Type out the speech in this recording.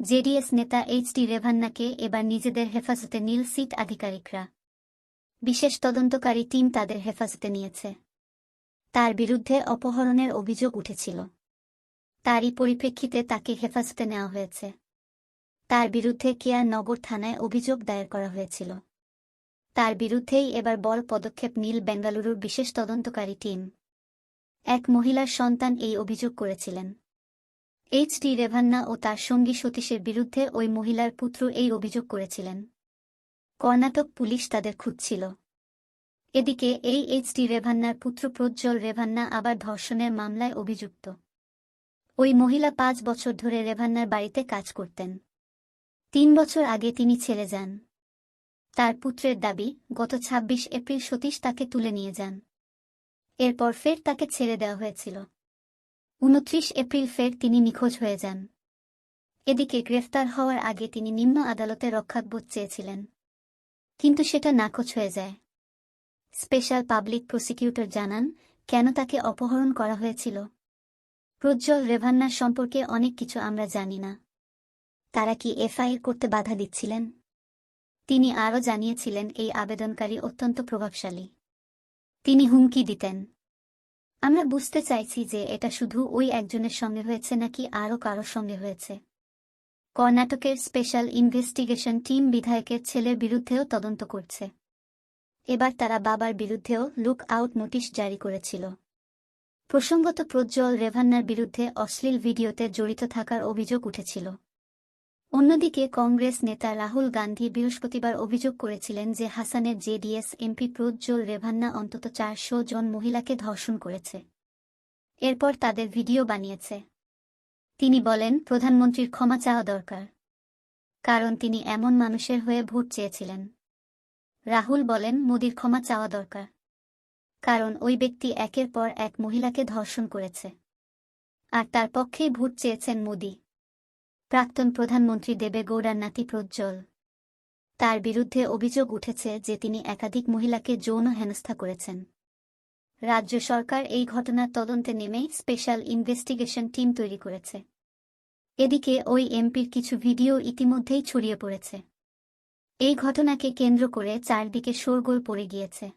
JDS নেতা H D রেভান্নাকে এবার নিজেদের হেফাজতে নীল সিট আধিকারিকরা। বিশেষ তদন্তকারী টিম তাদের হেফাজতে নিয়েছে। তার বিরুদ্ধে অপহরণের অভিযোগ উঠেছিল। তারই পরিপ্রেক্ষিতে তাকে হেফাজতে নেওয়া হয়েছে। তার বিরুদ্ধে কেয়ার নগর থানায় অভিযোগ দায়ের করা হয়েছিল। তার বিরুদ্ধেই এবার বল পদক্ষেপ নীল বেঙ্গালুরুর বিশেষ তদন্তকারী টিম। এক মহিলার সন্তান এই অভিযোগ করেছিলেন। এইচ ডি রেভান্না ও তার সঙ্গী সতীশের বিরুদ্ধে ওই মহিলার পুত্র এই অভিযোগ করেছিলেন। কর্ণাটক পুলিশ তাদের খুঁজছিল। এদিকে এই এইচ ডি রেভান্নার পুত্র প্রজ্জ্বল রেভান্না আবার ধর্ষণের মামলায় অভিযুক্ত। ওই মহিলা পাঁচ বছর ধরে রেভান্নার বাড়িতে কাজ করতেন। তিন বছর আগে তিনি ছেড়ে যান। তার পুত্রের দাবি, গত ২৬ এপ্রিল সতীশ তাকে তুলে নিয়ে যান। এরপর ফের তাকে ছেড়ে দেওয়া হয়েছিল। উনত্রিশ এপ্রিল ফের তিনি নিখোঁজ হয়ে যান। এদিকে গ্রেফতার হওয়ার আগে তিনি নিম্ন আদালতে রক্ষাকবোধ চেয়েছিলেন। কিন্তু সেটা নাকচ হয়ে যায়। স্পেশাল পাবলিক প্রসিকিউটর জানান, কেন তাকে অপহরণ করা হয়েছিল? প্রজ্জ্বল রেভান্না সম্পর্কে অনেক কিছু আমরা জানি না। তারা কি এফআইআর করতে বাধা দিচ্ছিলেন? তিনি আরও জানিয়েছিলেন, এই আবেদনকারী অত্যন্ত প্রভাবশালী। তিনি হুমকি দিতেন। আমরা বুঝতে চাইছি যে এটা শুধু ওই একজনের সঙ্গে হয়েছে নাকি আরও কারোর সঙ্গে হয়েছে। কর্ণাটকের স্পেশাল ইনভেস্টিগেশন টিম বিধায়কের ছেলের বিরুদ্ধেও তদন্ত করছে। এবার তারা বাবার বিরুদ্ধেও লুক আউট নোটিশ জারি করেছিল। প্রসঙ্গত প্রজ্জ্বল রেভান্নার বিরুদ্ধে অশ্লীল ভিডিওতে জড়িত থাকার অভিযোগ উঠেছিল। অন্যদিকে কংগ্রেস নেতা রাহুল গান্ধী বৃহস্পতিবার অভিযোগ করেছিলেন যে হাসানের জেডিএস এমপি প্রজ্জ্বল রেভান্না অন্তত চারশো জন মহিলাকে ধর্ষণ করেছে। এরপর তাদের ভিডিও বানিয়েছে। তিনি বলেন, প্রধানমন্ত্রীর ক্ষমা চাওয়া দরকার। কারণ তিনি এমন মানুষের হয়ে ভোট চেয়েছিলেন। রাহুল বলেন, মোদির ক্ষমা চাওয়া দরকার। কারণ ওই ব্যক্তি একের পর এক মহিলাকে ধর্ষণ করেছে। আর তার পক্ষেই ভোট চেয়েছেন মোদি। প্রাক্তন প্রধানমন্ত্রী দেবেগৌড়ার নাতি প্রজ্জ্বল। তার বিরুদ্ধে অভিযোগ উঠেছে যে তিনি একাধিক মহিলাকে যৌন হেনস্থা করেছেন। রাজ্য সরকার এই ঘটনার তদন্তে নেমে স্পেশাল ইনভেস্টিগেশন টিম তৈরি করেছে। এদিকে ওই এমপির কিছু ভিডিও ইতিমধ্যেই ছড়িয়ে পড়েছে। এই ঘটনাকে কেন্দ্র করে চারদিকে শোরগোল পড়ে গিয়েছে।